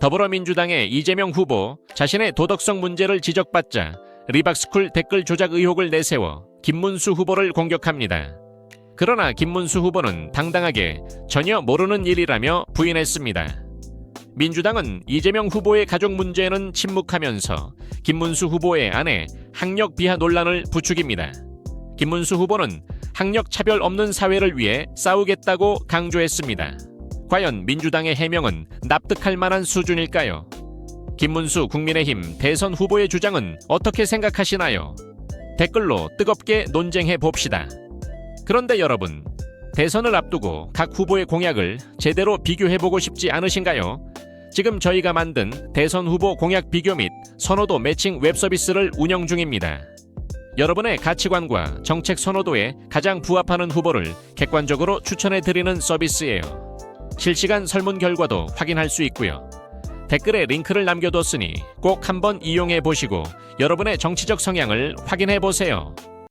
더불어민주당의 이재명 후보 자신의 도덕성 문제를 지적받자 리박스쿨 댓글 조작 의혹을 내세워 김문수 후보를 공격합니다. 그러나 김문수 후보는 당당하게 전혀 모르는 일이라며 부인했습니다. 민주당은 이재명 후보의 가족 문제에는 침묵하면서 김문수 후보의 아내 학력 비하 논란을 부추깁니다. 김문수 후보는 학력 차별 없는 사회를 위해 싸우겠다고 강조했습니다. 과연 민주당의 해명은 납득할 만한 수준일까요? 김문수 국민의힘 대선 후보의 주장은 어떻게 생각하시나요? 댓글로 뜨겁게 논쟁해 봅시다. 그런데 여러분, 대선을 앞두고 각 후보의 공약을 제대로 비교해 보고 싶지 않으신가요? 지금 저희가 만든 대선 후보 공약 비교 및 선호도 매칭 웹 서비스를 운영 중입니다. 여러분의 가치관과 정책 선호도에 가장 부합하는 후보를 객관적으로 추천해 드리는 서비스예요. 실시간 설문 결과도 확인할 수 있고요. 댓글에 링크를 남겨뒀으니 꼭 한번 이용해 보시고 여러분의 정치적 성향을 확인해 보세요.